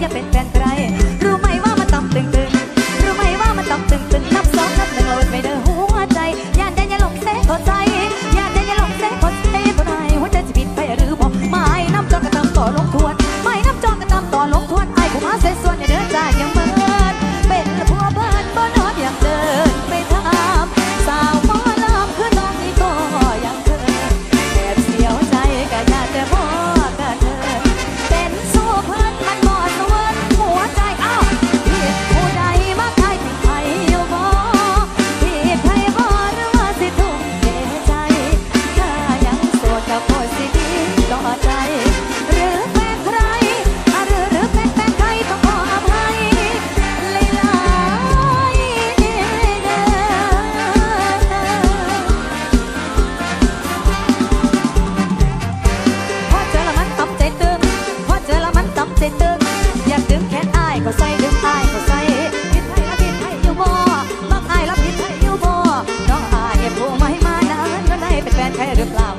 อย่าเป็นแฟนใคร ส่ตึกอยากดึงแขนอายก็ใส่ดึงอายก็ใส่ผิดให้รับผิดให้อยู่บ่บักอายรับผิดให้อยู่บ่น้องอายผู้ไม่มานั้นก็ได้เป็นแฟนใครหรือเปล่า